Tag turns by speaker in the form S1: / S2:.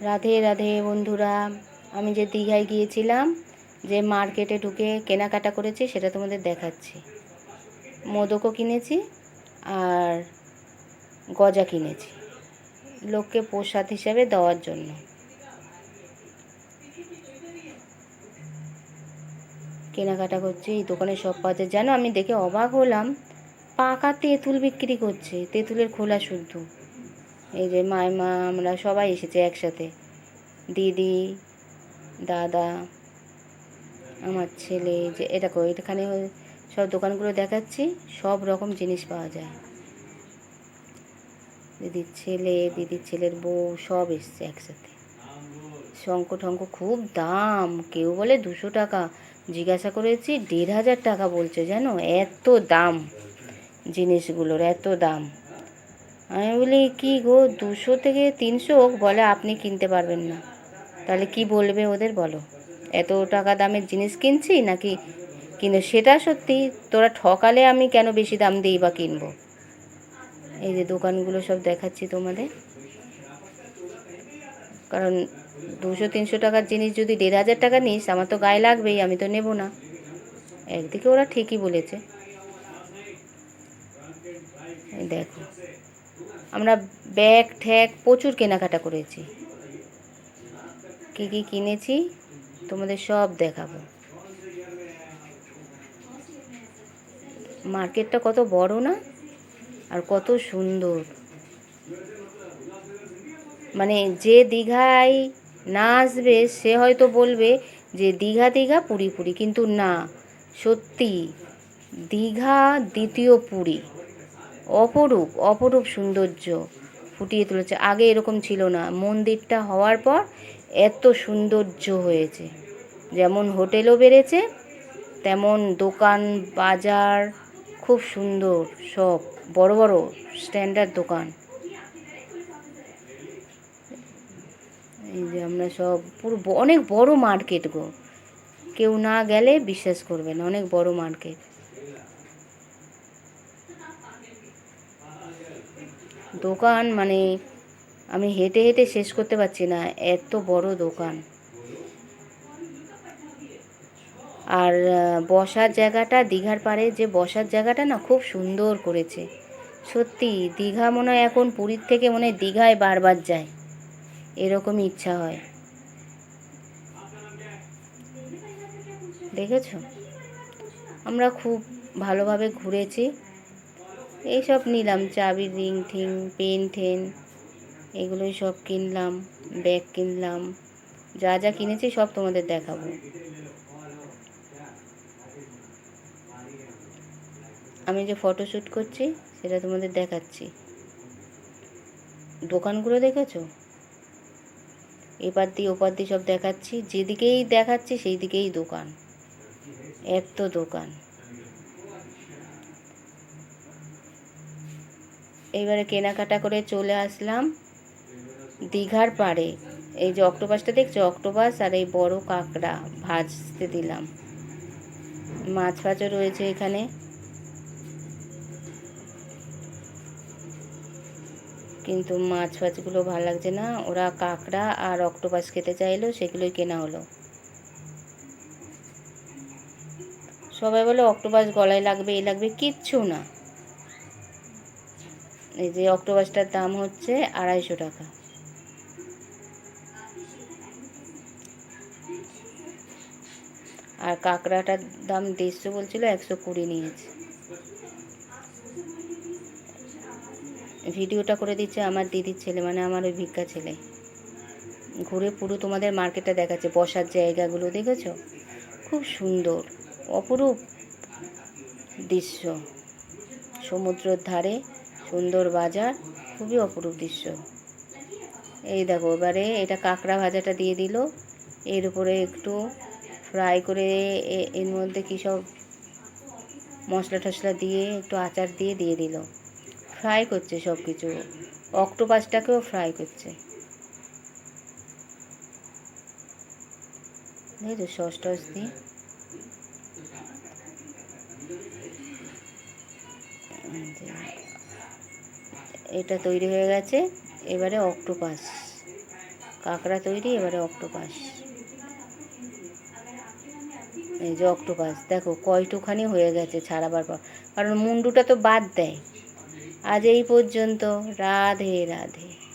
S1: রাধে রাধে বন্ধুরা, আমি যে দীঘায় গিয়েছিলাম, যে মার্কেটে ঢুকে কেনাকাটা করেছি, সেটা তোমাদের দেখাচ্ছি। মোদকও কিনেছি আর গজা কিনেছি। লোককে প্রসাদ হিসাবে দেওয়ার জন্য। কেনাকাটা করছি, এই দোকানে সব পাওয়া যায়। জানো, আমি দেখে অবাক হলাম। পাকা তেঁতুল বিক্রি করছে, তেঁতুলের খোলা শুদ্ধ। এই যে মায়মা আমরা সবাই এসেছে একসাথে। দিদি, দাদা, আমার ছেলে যে এটা কো এখানে সব দোকানগুলো দেখাচ্ছি, সব রকম জিনিস পাওয়া যায়। দিদির ছেলে, দিদির ছেলের বউ সব এসছে একসাথে। শঙ্খ টঙ্ক খুব দাম, কেউ বলে দুশো টাকা। জিজ্ঞাসা করেছি, দেড় হাজার টাকা বলছে, জানো? এত দাম জিনিসগুলোর, এত দাম। আমি বলি, কি গো, দুশো থেকে তিনশো বলে আপনি কিনতে পারবেন না। তাহলে কি বলবে ওদের, বলো। এত টাকা দামের জিনিস কিনছি নাকি কিনে সেটা সত্যি, তোরা ঠকালে আমি কেন বেশি দাম দিই বা কিনবো? এই যে দোকানগুলো সব দেখাচ্ছি তোমাদের। কারণ দুশো, তিনশো টাকার জিনিস যদি দেড় হাজার টাকা নিস, আমার তো গায়ে লাগবেই, আমি তো নেব না। একদিকে ওরা ঠিকই বলেছে। দেখো আমরা ব্যাগ, ঠ্যাগ প্রচুর কেনাকাটা করেছি। কী কী কিনেছি তোমাদের সব দেখাবো। মার্কেটটা কত বড় না? আর কত সুন্দর। মানে যে দীঘায় না আসবে, সে হয়তো বলবে যে দীঘা দীঘা, পুরী পুরী। কিন্তু না, সত্যি দীঘা দ্বিতীয় পুরী। অপরূপ অপরূপ সৌন্দর্য ফুটিয়ে তুলেছে। আগে এরকম ছিল না। মন্দিরটা হওয়ার পর এত সৌন্দর্য হয়েছে। যেমন হোটেলও বেড়েছে, তেমন দোকান, বাজার, খুব সুন্দর সব। বড় বড় স্ট্যান্ডার্ড দোকান। এই যে আমরা সব পুরো অনেক বড় মার্কেট গো। কেউ না গেলে বিশ্বাস করবে না, অনেক বড় মার্কেট। দোকান মানে আমি হেঁটে হেঁটে শেষ করতে পারছি না, এত বড় দোকান। আর বসার জায়গাটা দীঘার পাড়ে, যে বসার জায়গাটা না খুব সুন্দর করেছে। সত্যি, দীঘা মনে হয় এখন পুরীর থেকে মনে হয় দীঘায় বারবার যায়। এরকমই ইচ্ছা হয়। দেখেছ? আমরা খুব ভালোভাবে ঘুরেছি। এইসব নিলাম। চাবির রিং ঠিং পেন ঠেন এগুলোই সব কিনলাম, ব্যাগ কিনলাম। যা যা কিনেছি সব তোমাদের দেখাবো। আমি যে ফটোশ্যুট করছি, সেটা তোমাদের দেখাচ্ছি। দোকানগুলো দেখেছ? এপার দিয়ে ওপার দিয়ে সব দেখাচ্ছি। যেদিকেই দেখাচ্ছি সেই দিকেই দোকান। এত দোকান। এইবারে কেনাকাটা করে চলে আসলাম দীঘার পাড়ে। এই যে অক্টোপাসটা দেখছ? অক্টোপাস আর এই বড় কাঁকড়া ভাজতে দিলাম। মাছ ফাছও রয়েছে এখানে। কিন্তু মাছ ফাছগুলো ভালো লাগছে না। ওরা কাঁকড়া আর অক্টোপাস খেতে চাইলো, সেগুলোই কেনা হলো। সবাই বলে অক্টোপাস গলায় লাগবে এই লাগবে, কিচ্ছু না। এই যে অক্টোপাসটার দাম হচ্ছে আড়াইশো টাকা। আর কাঁকড়াটার দাম দেড়শো বলছিল, একশো কুড়ি নিয়েছে। ভিডিওটা করে দিচ্ছে আমার দিদির ছেলে মানে আমার ওই ভিক্ষা ছেলে। ঘুরে পুরো তোমাদের মার্কেটটা দেখাচ্ছে, বসার জায়গাগুলো, দেখেছ? খুব সুন্দর, অপরূপ দৃশ্য। সমুদ্রের ধারে সুন্দর বাজার, খুবই অপরূপ দৃশ্য। এই দেখো, এবারে এটা কাঁকড়া ভাজাটা দিয়ে দিল। এর উপরে একটু ফ্রাই করে এর মধ্যে কী সব মশলা টশলা দিয়ে, একটু আচার দিয়ে দিয়ে দিল। ফ্রাই করছে সব কিছু অক্টোপাসটাকেও ফ্রাই করছে। দেখেছ সস টস দিয়ে। এটা তৈরি হয়ে গেছে, এবারে অক্টোপাস। কাঁকড়া তৈরি, এবারে অক্টোপাস। এই যে অক্টোপাস, দেখো কয়টুখানি হয়ে গেছে ছাড়াবার পর। কারণ মুন্ডুটা তো বাদ দেয়। আজ এই পর্যন্ত, রাধে রাধে।